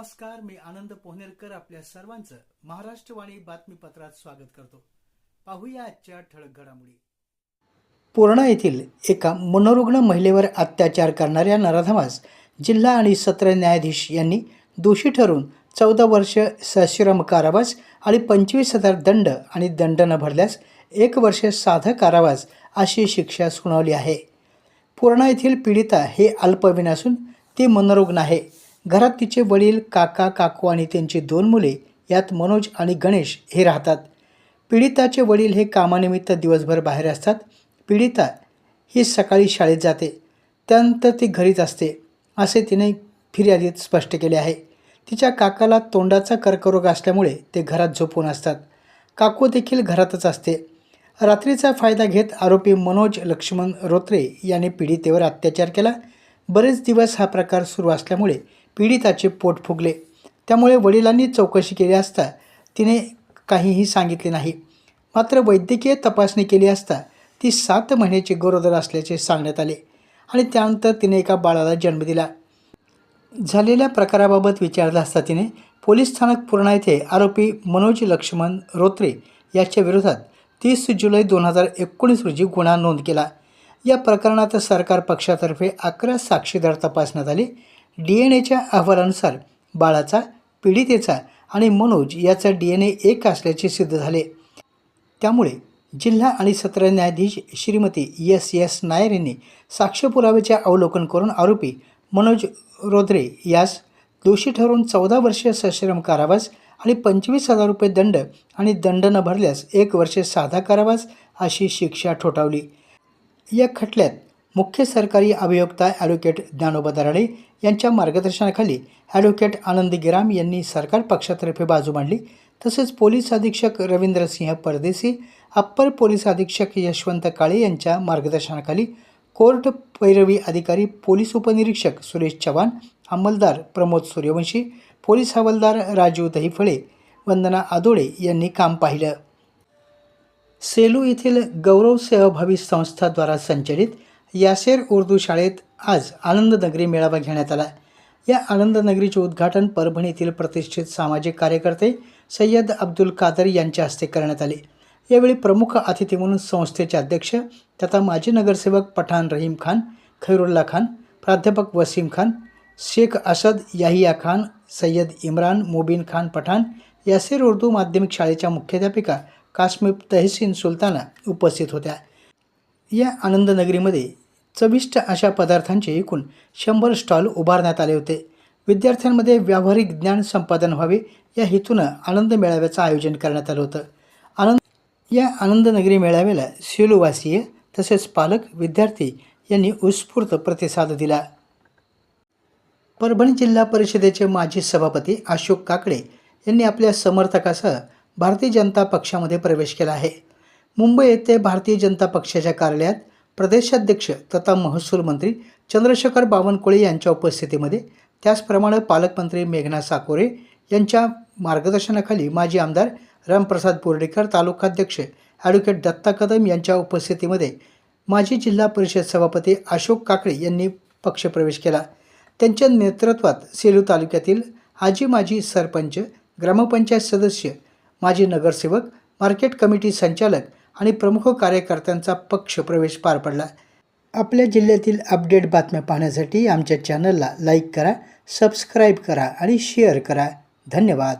नमस्कार मी आनंद पोहनेरकर आपल्या सर्वांचं महाराष्ट्रवाणी बातमीपत्रात स्वागत करतो. पाहूया आजच्या ठळक घडामोडी. पूर्णा येथील एका मनोरुग्ण महिलेवर अत्याचार करणाऱ्या नराधमास जिल्हा आणि सत्र न्यायाधीश यांनी दोषी ठरून चौदा वर्ष सश्रम कारावास आणि पंचवीस हजार दंड आणि दंड न भरल्यास एक वर्ष साधं कारावास अशी शिक्षा सुनावली आहे. पूर्णा येथील पीडिता हे अल्पवीन असून ती मनोरुग्ण आहे. घरात तिचे वडील काका काकू आणि त्यांची दोन मुले यात मनोज आणि गणेश हे राहतात. पीडिताचे वडील हे कामानिमित्त दिवसभर बाहेर असतात. पीडिता ही सकाळी शाळेत जाते. त्यानंतर ती घरीच असते असे तिने फिर्यादीत स्पष्ट केले आहे. तिच्या काकाला तोंडाचा कर्करोग असल्यामुळे ते घरात झोपून असतात. काकू देखील घरातच असते. रात्रीचा फायदा घेत आरोपी मनोज लक्ष्मण रोत्रे याने पीडितेवर अत्याचार केला. बरेच दिवस हा प्रकार सुरू असल्यामुळे पीडिताचे पोट फुगले. त्यामुळे वडिलांनी चौकशी केली असता तिने काहीही सांगितले नाही. मात्र वैद्यकीय तपासणी केली असता ती सात महिन्याची गरोदर असल्याचे सांगण्यात आले आणि त्यानंतर तिने एका बाळाला जन्म दिला. झालेल्या प्रकाराबाबत विचारलं असता तिने पोलीस स्थानक पूर्णा येथे आरोपी मनोज लक्ष्मण रोत्रे याच्या विरोधात तीस जुलै दोन हजार एकोणीस रोजी गुन्हा नोंद केला. या प्रकरणात सरकार पक्षातर्फे अकरा साक्षीदार तपासण्यात आले डी एन एच्या अहवालानुसार बाळाचा पीडितेचा आणि मनोज याचा डी एन ए एक असल्याचे सिद्ध झाले. त्यामुळे जिल्हा आणि सत्र न्यायाधीश श्रीमती एस एस नायर यांनी साक्ष पुराव्याचे अवलोकन करून आरोपी मनोज रोद्रे यास दोषी ठरवून चौदा वर्ष सश्रम कारावास आणि पंचवीस हजार रुपये दंड आणि दंड न भरल्यास एक वर्ष साधा कारावास अशी शिक्षा ठोठावली. या खटल्यात मुख्य सरकारी अभियोक्ता ॲडव्होकेट ज्ञानोबा दराडे यांच्या मार्गदर्शनाखाली ॲडव्होकेट आनंद गिराम यांनी सरकार पक्षातर्फे बाजू मांडली. तसेच पोलीस अधीक्षक रवींद्रसिंह परदेसी अप्पर पोलीस अधीक्षक यशवंत काळे यांच्या मार्गदर्शनाखाली कोर्ट पैरवी अधिकारी पोलीस उपनिरीक्षक सुरेश चव्हाण अंमलदार प्रमोद सूर्यवंशी पोलीस हवालदार राजीव दहिफळे वंदना आदोळे यांनी काम पाहिलं. सेलू येथील गौरव सेवाभावी संस्थाद्वारा संचलित यासेर उर्दू शाळेत आज आनंदनगरी मेळावा घेण्यात आला. या आनंदनगरीचे उद्घाटन परभणी येथील प्रतिष्ठित सामाजिक कार्यकर्ते सय्यद अब्दुल कादर यांच्या हस्ते करण्यात आले. यावेळी प्रमुख अतिथी म्हणून संस्थेचे अध्यक्ष तथा माजी नगरसेवक पठाण रहीम खान खैरुल्ला खान प्राध्यापक वसीम खान शेख असद याहिया खान सय्यद इम्रान मुबीन खान पठाण यासेर उर्दू माध्यमिक शाळेच्या मुख्याध्यापिका काश्मीर तहसीन सुलताना उपस्थित होत्या. या आनंदनगरीमध्ये चविष्ट अशा पदार्थांचे एकूण शंभर स्टॉल उभारण्यात आले होते. विद्यार्थ्यांमध्ये व्यावहारिक ज्ञान संपादन व्हावे या हेतूनं आनंद मेळाव्याचं आयोजन करण्यात आलं होतं. आनंद या आनंदनगरी मेळाव्याला सेलूवासीय तसेच पालक विद्यार्थी यांनी उत्स्फूर्त प्रतिसाद दिला. परभणी जिल्हा परिषदेचे माजी सभापती अशोक काकडे यांनी आपल्या समर्थकासह भारतीय जनता पक्षामध्ये प्रवेश केला आहे. मुंबई येथे भारतीय जनता पक्षाच्या कार्यालयात प्रदेशाध्यक्ष तथा महसूल मंत्री चंद्रशेखर बावनकुळे यांच्या उपस्थितीमध्ये त्याचप्रमाणे पालकमंत्री मेघना साकोरे यांच्या मार्गदर्शनाखाली माजी आमदार रामप्रसाद बोर्डेकर तालुकाध्यक्ष ॲडव्होकेट दत्ता कदम यांच्या उपस्थितीमध्ये माजी जिल्हा परिषद सभापती अशोक काकडे यांनी पक्षप्रवेश केला. त्यांच्या नेतृत्वात सेलू तालुक्यातील आजी माजी सरपंच ग्रामपंचायत सदस्य माजी नगरसेवक मार्केट कमिटी संचालक आणि प्रमुख कार्यकर्त्यांचा पक्ष प्रवेश पार पडला. आपल्या जिल्ह्यातील अपडेट बातम्या पाहण्यासाठी आमच्या चॅनलला लाईक करा सबस्क्राईब करा आणि शेअर करा. धन्यवाद.